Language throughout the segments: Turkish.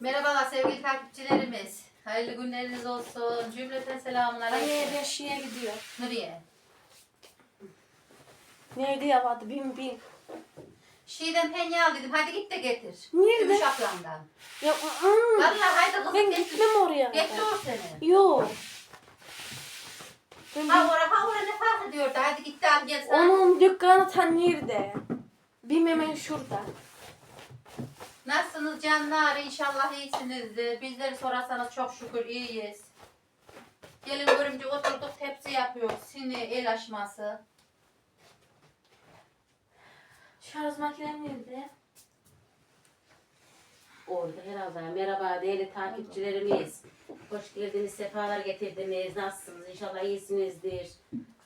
Merhabalar sevgili takipçilerimiz. Hayırlı günleriniz olsun. Cümleten selamun Anne aleyküm. ben şeye gidiyor. Nuriye. Nerede yapmadı bin bin. Şiiden penye al dedim. Hadi git de getir. Nerede? Gümüş ablamdan. Ya ıı, Vallahi haydi kızım ben getir. gitmem oraya. Getir o seni. Yok. Ben Ha ora ha ora ne fark ediyordu. Hadi git de al gel sana. Onun dükkanı tam nerede? Bim hemen şurada. Nasılsınız canlar? İnşallah iyisinizdir. Bizleri sorarsanız çok şükür iyiyiz. Gelin görümce oturduk tepsi yapıyoruz. Sini el aşması. Şarj makinem nerede? Orada herhalde. Merhaba değerli takipçilerimiz. Hoş geldiniz, sefalar getirdiniz. Nasılsınız? İnşallah iyisinizdir.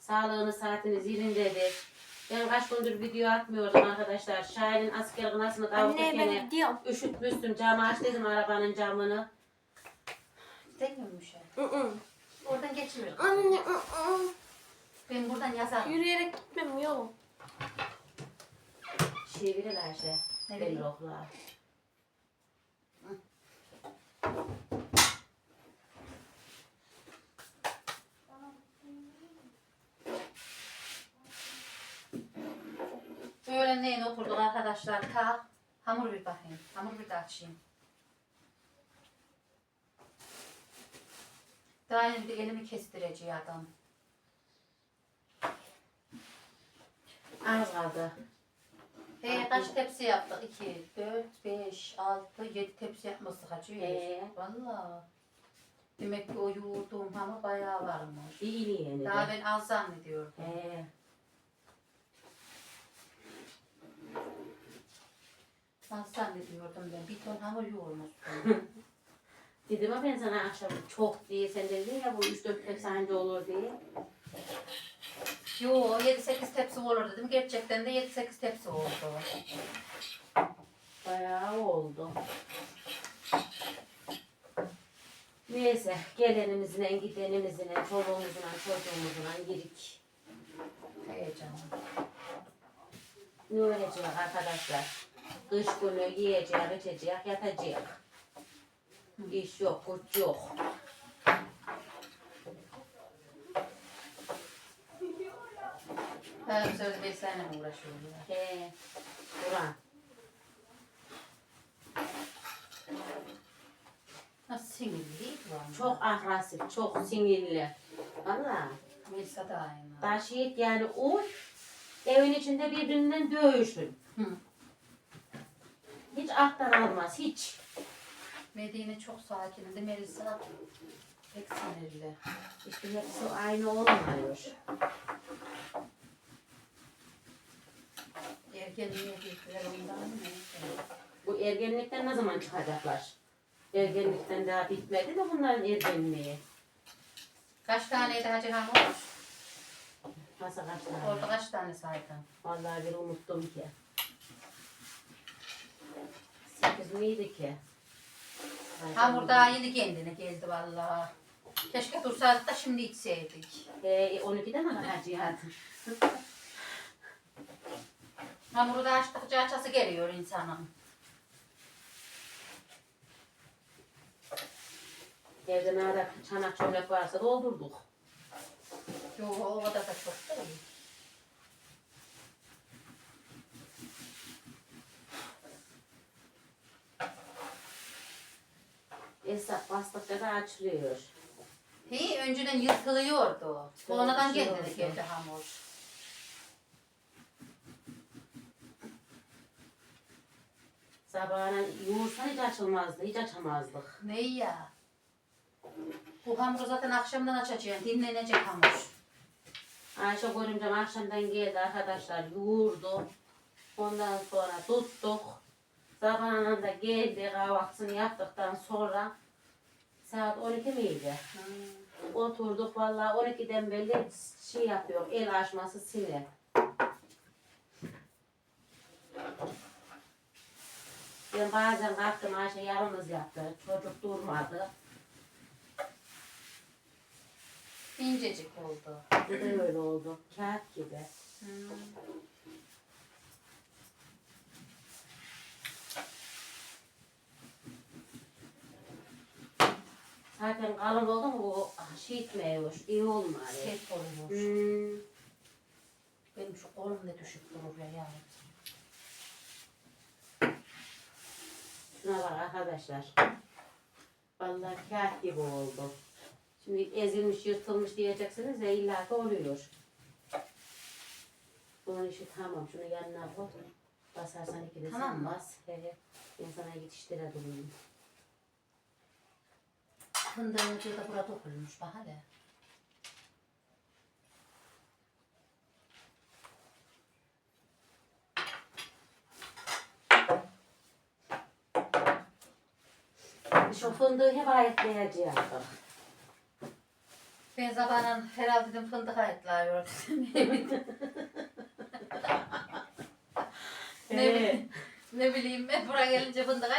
Sağlığınız, saatiniz yerindedir. Ben kaç gündür video atmıyordum arkadaşlar. Şahin'in asker kınasını Anne ben kavururken gidiyorum. üşütmüştüm. Camı aç dedim arabanın camını. Gidemiyormuş ya. Iı. Oradan geçmiyor. Anne. Ben buradan yazarım. Yürüyerek gitmem yok. Şey verir Ayşe. Ne Ne vereyim? okla. Öğlenleyin oturduk arkadaşlar. Kalk. Hamur bir bakayım. Hamur bir de açayım. Daha de elimi kestireceği adam. Az kaldı. He, kaç tepsi yaptık? 2, 4, 5, 6, 7 tepsi yapması kaçıyor? Ee? Valla. Demek ki o yoğurduğum hamur bayağı varmış. İyi yani. Daha ben az zannediyordum. He. Az zannediyordum ben. Bir ton hamur yoğurmuştum. Dedim ama ben sana akşam çok diye sen dedin ya bu 3-4 tepsi anca olur diye. Yo 7-8 tepsi olur dedim. Gerçekten de 7-8 tepsi oldu. Bayağı oldu. Neyse gelenimizle gidenimizle çoluğumuzla çocuğumuzla gidik. Heyecanlı. Ne öğretecek arkadaşlar? Kış günü yiyecek, içecek, yatacak. İş yok, güç yok. Her sözde beslenme uğraşıyorlar. He. Kur'an. Nasıl sinirli değil mi? bu Çok agresif, çok sinirli. Valla. Melisa da aynı. Taşıyıp yani uy, evin içinde birbirinden dövüşün. Hı. Hiç alttan almaz, hiç. Medine çok sakindi. Melisa pek sinirli. İşte hepsi aynı olmuyor. Ergenliğe gittiler ondan mı? neyse. Bu ergenlikten ne zaman çıkacaklar? Ergenlikten daha bitmedi de bunların ergenliği. Kaç taneydi Hacı Hamur? Nasıl kaç tane? Orada kaç tane saydın? Vallahi bir unuttum ki. Sekiz miydi ki? Hamur daha yeni kendine geldi vallahi. Keşke dursaydık da şimdi içseydik. Ee, 12'de mi hacı hayatım? Hamuru da açtıkça açası geliyor insanın. Evde ne kadar çanak çömlek varsa doldurduk. Yo o kadar da çok değil. Esnaf bastıkça da açılıyor. He, önceden yırtılıyordu. Sonradan Yırtılıyordu. kendine geldi hamur. Sabahına yoğursan hiç açılmazdı, hiç açamazdık. Ne ya? Bu hamuru zaten akşamdan açacaksın. Dinlenecek hamur. Ayşe görümcem akşamdan geldi arkadaşlar yoğurdu. Ondan sonra tuttuk. Sabahına da geldi kahvaltısını yaptıktan sonra saat 12 miydi? Oturduk vallahi 12'den beri şey yapıyor el açması sinir. Ben bazen kalktım Ayşe yarımız yaptı. Çocuk durmadı. İncecik oldu. Öyle oldu. Kağıt gibi. Hmm. Zaten kalın oldu mu o şey etmiyor, iyi olmuyor. Sert oluyor. Hmm. Benim şu kolum ne düşüp durur ya ya. Şuna bak arkadaşlar. Vallahi kağıt gibi oldu. Şimdi ezilmiş, yırtılmış diyeceksiniz ya illa ki oluyor. Bunun işi tamam. Şunu yanına koy. Basarsan iki de Tamam sen bas. Evet. Ben sana yetiştirebilirim. Fındığın ucu da burada dokunmuş bak hele. Şu fındığı hep ayetleyeceğim. Ben sabahın herhalde dedim fındık ayıtlıyorum. ne, bileyim, ne bileyim ben buraya gelince fındık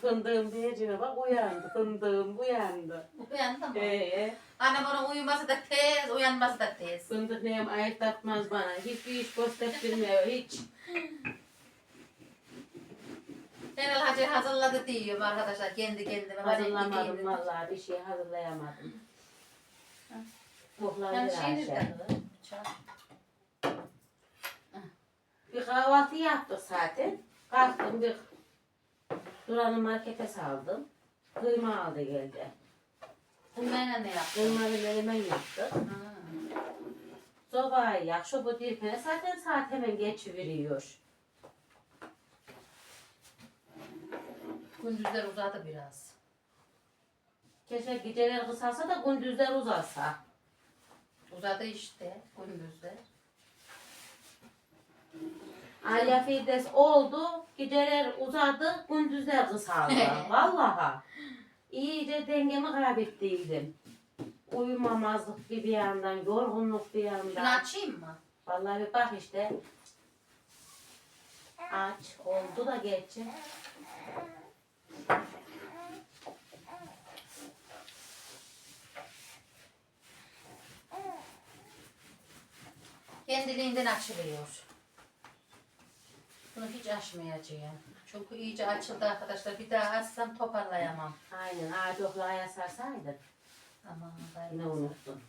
Fındığım diyeceğine bak uyandı. Fındığım uyandı. Uyandım mı? Ee, Annem onun uyuması da tez, uyanması da tez. fındık neyim ayıklatmaz bana. Hiçbir iş göstermiyor hiç. Genel hacı hazırladı diyorum arkadaşlar kendi kendime. Hani Hazırlamadım gideyim. vallahi bir şey hazırlayamadım. Yani bir şey Ayşe. nerede? Bıçak. Bir kahvaltı yaptık zaten. Kalktım bir Duran'ı markete saldım. Kıyma aldı geldi. Bunlarla ne yaptın? Kıymalı menemen yaptık. Ha. Sobayı yak, şu bu dirpene zaten saat hemen geçiveriyor. Gündüzler uzadı biraz. Keşke geceler kısalsa da gündüzler uzarsa. Uzadı işte gündüzler. Alya Fides oldu, geceler uzadı, gündüzler kısaldı. Vallahi. İyice dengemi kaybettiydim. Uyumamazlık bir yandan, yorgunluk bir Şunu yandan. açayım mı? Vallahi bir bak işte. Aç, oldu da geçti. Kendiliğinden açılıyor. Bunu hiç açmayacağım. Çünkü iyice açıldı arkadaşlar. Bir daha açsam toparlayamam. Aynen, ağaç oklaya sarsaydık. Aman Yine gayret. unuttum.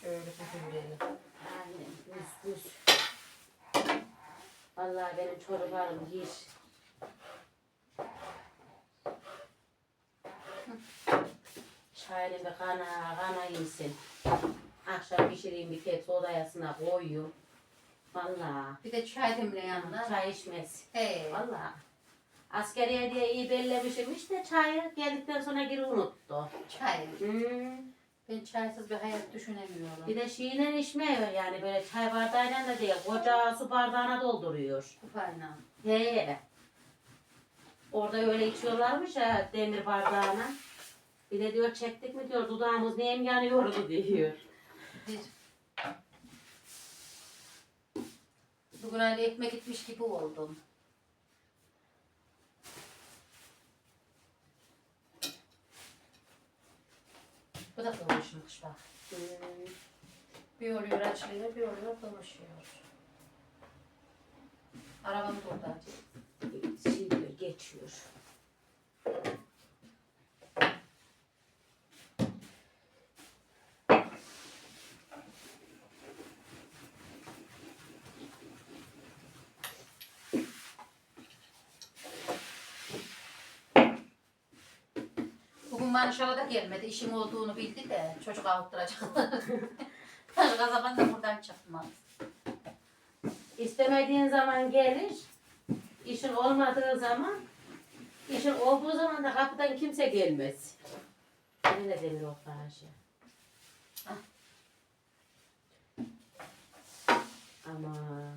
Şöyle büzüleyelim. Aynen, müs müs. Vallahi benim çocuklarım hiç. Şahirin bir kana, kana yesin. Akşam pişireyim bir kez odayasına koyuyorum. Vallahi. Bir de çay demle yanına. Çay içmez. He. Vallahi. Askeriye diye iyi bellemişim işte çayı geldikten sonra geri unuttu. Çay. Hmm. Ben çaysız bir hayat düşünemiyorum. Bir de şeyle içmiyor yani böyle çay bardağıyla da değil. Koca su bardağına dolduruyor. Kupayla. He. Orada öyle içiyorlarmış ya demir bardağına. Bir de diyor çektik mi diyor dudağımız neyim yanıyordu diyor. Bugün öyle ekmek gitmiş gibi oldum. Bu da kıvırışmış bak. Bir oluyor açılıyor, bir oluyor kıvırışıyor. Arabam. Şey diyor, geçiyor. Bugün Manşal'a da gelmedi. İşim olduğunu bildi de çocuk avutturacak. Başka zaman da buradan çıkmaz. İstemediğin zaman gelir. İşin olmadığı zaman işin olduğu zaman da kapıdan kimse gelmez. Öyle demir o karşı. Ah. Aman.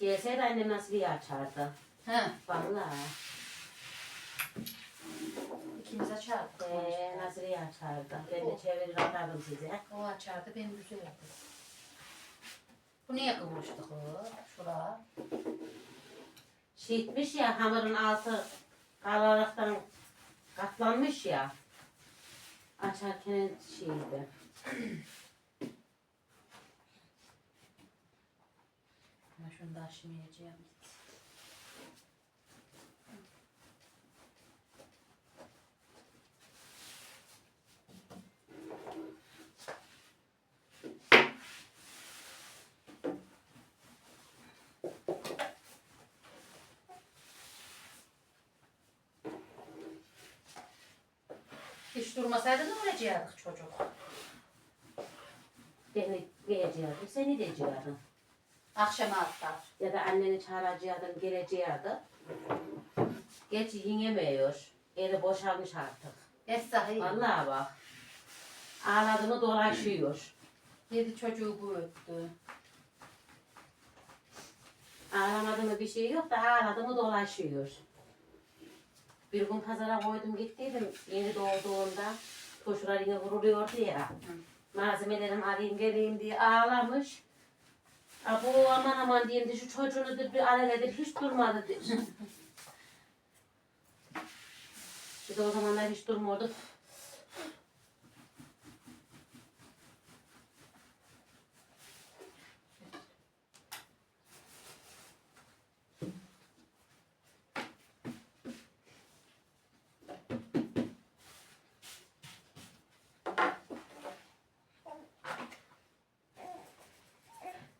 Gelseydi annem nasıl bir açardı. He, Vallahi. İkimiz açardık. Ee, nasıl iyi açardı. Ben de çevirir atardım size. O açardı, ben. Bu niye kıvırıştık o? Şura. Şişmiş ya hamurun altı kalaraktan katlanmış ya. Açarken şeydi. Ama şunu da aşmayacağım. Hiç durmasaydı ne olacaktık çocuk? Beni diyeceğim, seni diyeceğim. Akşama atlar. Ya da anneni çağıracaktın, geleceğiydi. Geç yiyemiyor. Eli boşalmış artık. Esrahi. Vallahi bak. Ağladı mı dolaşıyor. Yedi çocuğu büyüttü. Ağlamadı mı bir şey yok da ağladı mı dolaşıyor. Bir gün pazara koydum gittiydim yeni doğduğunda. Koşular yine vuruluyordu ya. Malzemelerimi alayım geleyim diye ağlamış. Abo aman aman diyeyim de şu çocuğunu da bir aleledir hiç durmadı der. Bir de o zamanlar hiç durmuyordu.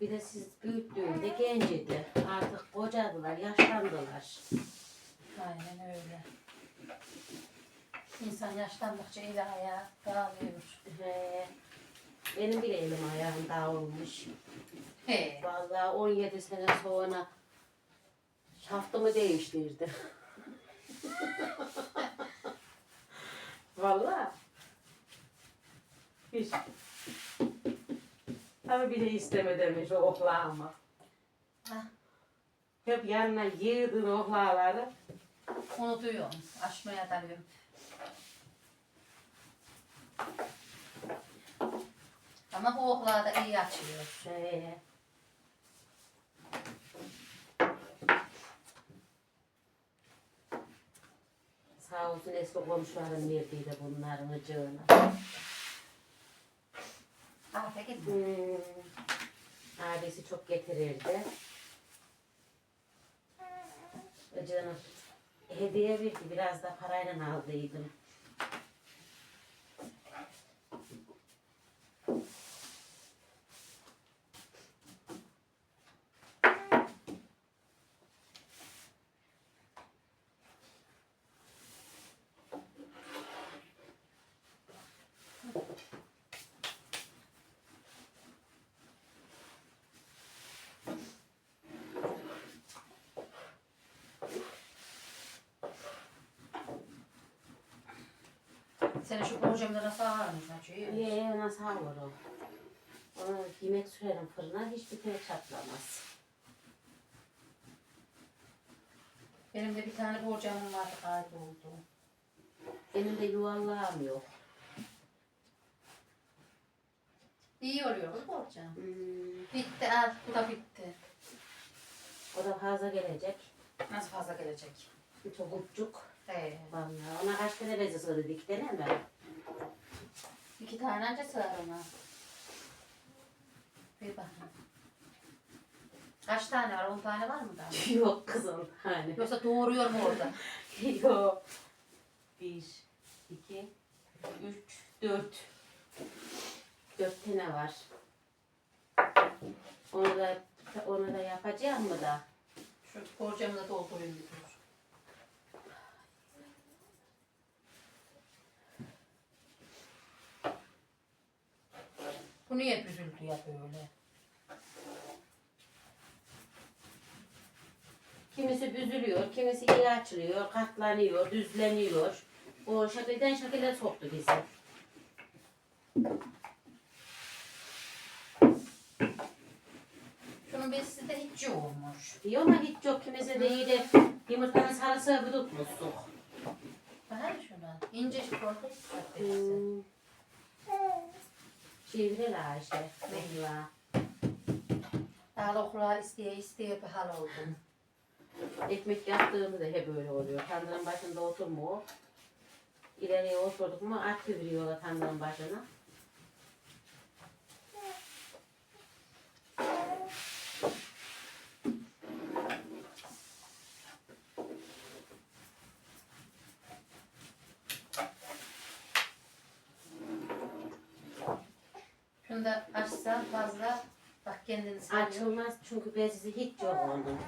Bir de siz büyüttüğünde genciydi. Artık kocadılar, yaşlandılar. Aynen öyle. İnsan yaşlandıkça eli ayağı dağılıyor. He. Benim bile elim ayağım dağılmış. He. Vallahi 17 sene sonra şaftımı değiştirdi. Vallahi. Hiç. Ama bile isteme demiş o oklağıma. Hah. Hep yanına yığdın oklağları. Unutuyorum. Açmaya dalıyorum. Ama bu oklağı da iyi açıyor. He. Sağ olsun eski komşularım verdiydi bunların ıcığını. Afiyet Hmm. Abisi çok getirirdi. Icığını hediye verdi. Biraz da parayla aldıydım. Senin şu borcamlara sağlar mısın? Açıyor. Ee, nasıl olur o? Onu yemek sürerim fırına hiçbir kere çatlamaz. Benim de bir tane borcamım vardı kayboldu. Benim de yuvarlağım yok. İyi oluyor bu borcam. Hmm. Bitti al. Bu da bitti. O da fazla gelecek. Nasıl fazla gelecek? Çok uçuk. He. Vallahi ona kaç kere beze söyledik değil mi? İki tane önce sığar ona. Bir bakayım. Kaç tane var? On tane var mı daha? Yok kızım hani. Yoksa doğuruyor mu orada? Yok. Bir, iki, üç, dört. Dört tane var. Onu da onu da yapacağım mı da? Şu borcamı da doldurayım Bu niye büzüldü ya böyle? Kimisi büzülüyor, kimisi iyi açılıyor, katlanıyor, düzleniyor. O şekilden şekilde soktu bizi. Şunun besi de hiç yoğunmuş. İyi ama hiç yok kimisi de iyi de yumurtanın sarısı bir tutmuştuk. Bakar şuna. İnce şu korku hiç yok. Hmm. Çevre la işte. Mehla. Daha okula isteye isteye bir hal oldum. Ekmek yaptığımda da hep öyle oluyor. Tandırın başında oturmuyor. İleriye oturduk mu at veriyorlar tandırın başına. Da açsan fazla bak kendini sarıyor. Açılmaz çünkü bezi hiç yok onun.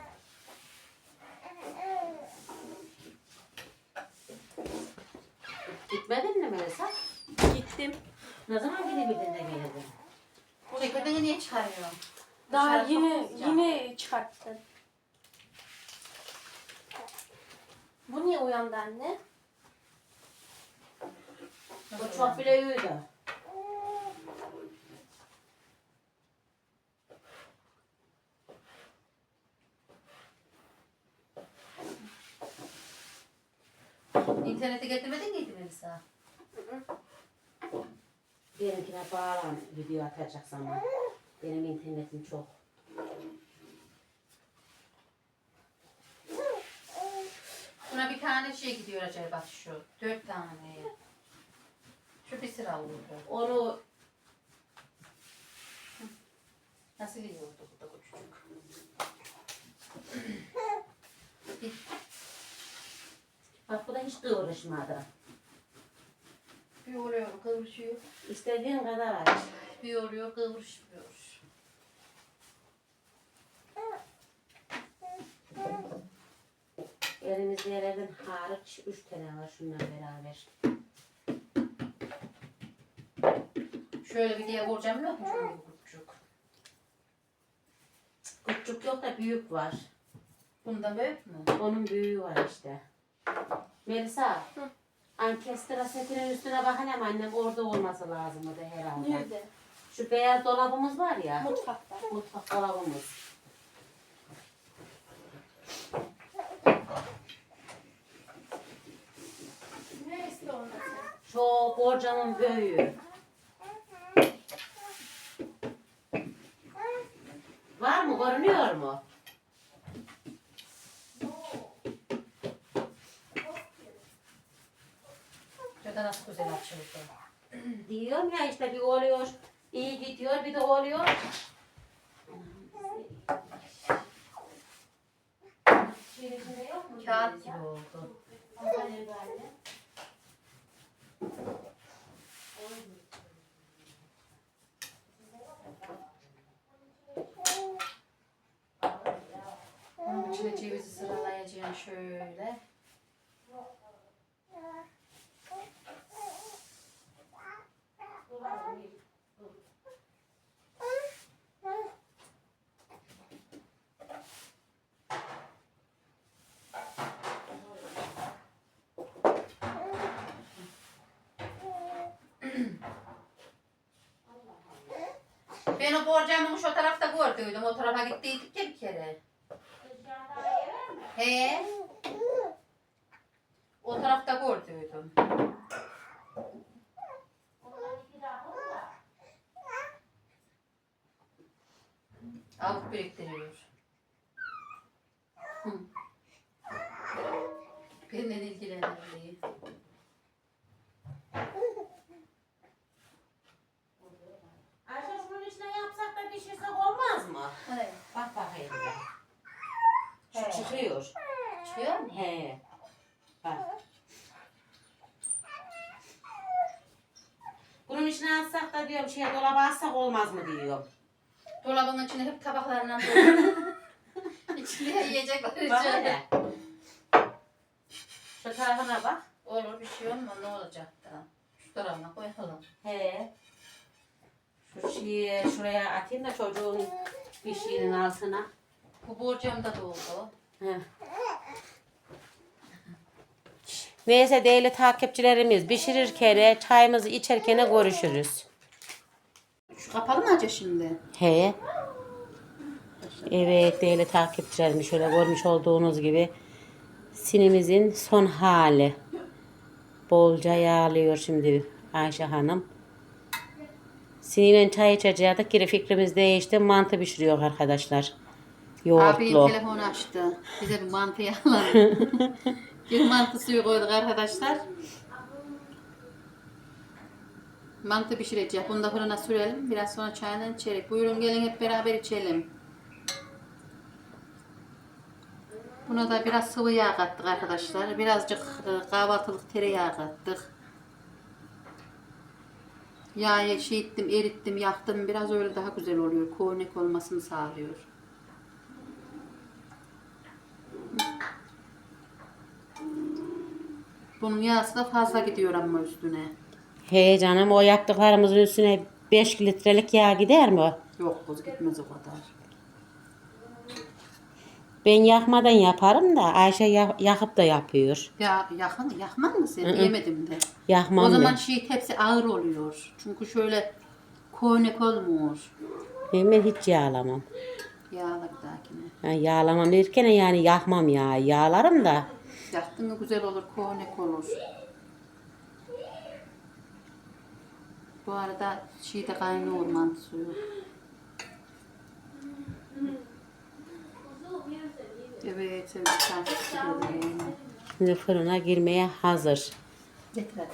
Gitmedin mi Melisa? Gittim. Ne zaman gidebildin de geldin? Çekirdeği niye çıkarıyorsun? Daha Dışarı yine sıcak. yine çıkarttın. Bu niye uyandı anne? O çok bile uyudu. İnternete getirmedin miydi Melisa? Benimkine bağlan video atacak zaman. Benim internetim çok. Buna bir tane şey gidiyor acaba şu. Dört tane. Şu bir sıra oldu. Onu Nasıl gidiyordu bu da küçük? Bak bu da hiç kıvırışmadı. Bir oluyor kıvırışıyor. İstediğin kadar aç. Bir oluyor kıvırışmıyor. Elimizde yerlerden hariç üç tane var şundan beraber. Şöyle bir diye vuracağım yok mu şöyle küçük? Küçük yok da büyük var. Bunda büyük mü? Onun büyüğü var işte. Melisa. Ankestra setinin üstüne bak annem orada olması lazımdı herhalde. Nerede? Şu beyaz dolabımız var ya. Mutfakta. Mutfak dolabımız. Neresi sen? Şu borcanın büyüğü. Var mı? Görünüyor mu? Şurada nasıl güzel açıldı. Diyorum ya işte bir oluyor, iyi gidiyor, bir de oluyor. Kağıt gibi oldu. Onun içine cevizi sıralayacağım şöyle. Ben o borcamını şu tarafta gördüydüm. O tarafa gittiydik ya bir kere. He. O tarafta gördüydüm. Alıp biriktiriyor. Hı. Benden ilgilenirliği. Ayşe şunun içine yapsak da pişirsek olmaz mı? Evet. Bak bakayım bir. Şu He. çıkıyor. Çıkıyor mu? He. Bak. Bunun içine atsak da diyorum şeye dolaba atsak olmaz mı diyorum. Dolabın içine hep tabaklarından dolu. Yiyecek var Bak içinde. hele. Şu tarafına bak. Olur bir şey olmaz ne olacak da. Şu tarafına koyalım. He. Şu şeyi şuraya atayım da çocuğun bir şeyinin altına. Bu borcam da doldu. He. Neyse değerli takipçilerimiz pişirirken çayımızı içerken görüşürüz. Şu kapalı mı acaba şimdi? He. Evet değerli takipçilerimiz şöyle görmüş olduğunuz gibi sinimizin son hali. Bolca yağlıyor şimdi Ayşe Hanım. Siniyle çay içecektik. Geri fikrimiz değişti. Mantı pişiriyor arkadaşlar. Yoğurtlu. telefonu açtı. Bize bir mantı yağladı. bir mantı suyu koyduk arkadaşlar. Mantı pişirecek. Bunu da fırına sürelim. Biraz sonra çayını içerik. Buyurun gelin hep beraber içelim. Buna da biraz sıvı yağ kattık arkadaşlar. Birazcık e, kahvaltılık tereyağı kattık. Yağı şey ettim, erittim, yaktım. Biraz öyle daha güzel oluyor. Koğunek olmasını sağlıyor. Bunun yağısı da fazla gidiyor ama üstüne. He canım o yaptıklarımızın üstüne 5 litrelik yağ gider mi? Yok kız gitmez o kadar. Ben yakmadan yaparım da Ayşe ya- yakıp da yapıyor. Ya yakın, yakman mı sen? Yemedim de. Yakmam o zaman ben. şey tepsi ağır oluyor. Çünkü şöyle konek olmuyor. Ben, ben hiç yağlamam. Dahakine. Ben yağlamam derken yani yakmam ya. Yağlarım da. Yaktın mı güzel olur, konek olur. Bu arada şeyde kaynıyor mantı suyu. Evet. Şimdi fırına girmeye hazır. Getir hadi.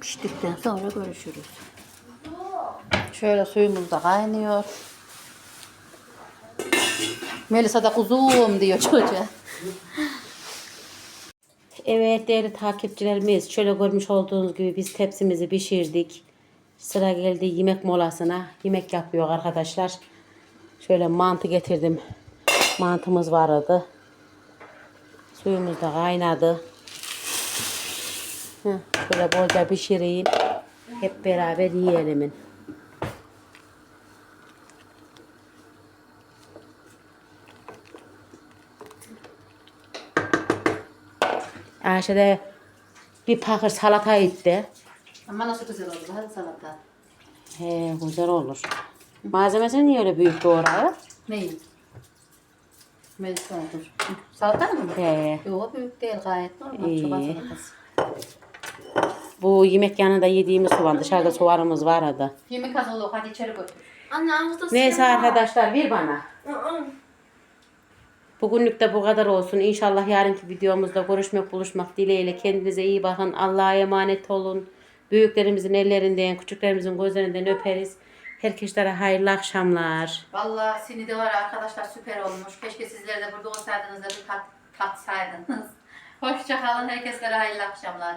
Piştikten sonra görüşürüz. Şöyle suyumuz da kaynıyor. Melisa da kuzum diyor çocuğa. Evet değerli takipçilerimiz şöyle görmüş olduğunuz gibi biz tepsimizi pişirdik. Sıra geldi yemek molasına. Yemek yapıyor arkadaşlar. Şöyle mantı getirdim. Mantımız vardı. Suyumuz da kaynadı. Şöyle bolca pişireyim. Hep beraber yiyelim. Ayşe de bir pakır salata etti. Ama nasıl güzel oldu hadi salata. He güzel olur. Malzemesini niye öyle büyük doğrayıp? Neyin? Melisa. Salata mı? He. Yok büyük değil gayet normal. İyi. Çoban salatası. Bu yemek yanında yediğimiz soğan dışarıda soğanımız vardı. Yemek hazır olur hadi içeri götür. Anne Neyse arkadaşlar ver bana. Aa, Bugünlük de bu kadar olsun. İnşallah yarınki videomuzda görüşmek buluşmak dileğiyle. Kendinize iyi bakın. Allah'a emanet olun. Büyüklerimizin ellerinden, küçüklerimizin gözlerinden öperiz. Herkese hayırlı akşamlar. Vallahi seni de var arkadaşlar süper olmuş. Keşke sizler de burada olsaydınız da bir tat, tatsaydınız. Hoşça kalın. Herkese hayırlı akşamlar.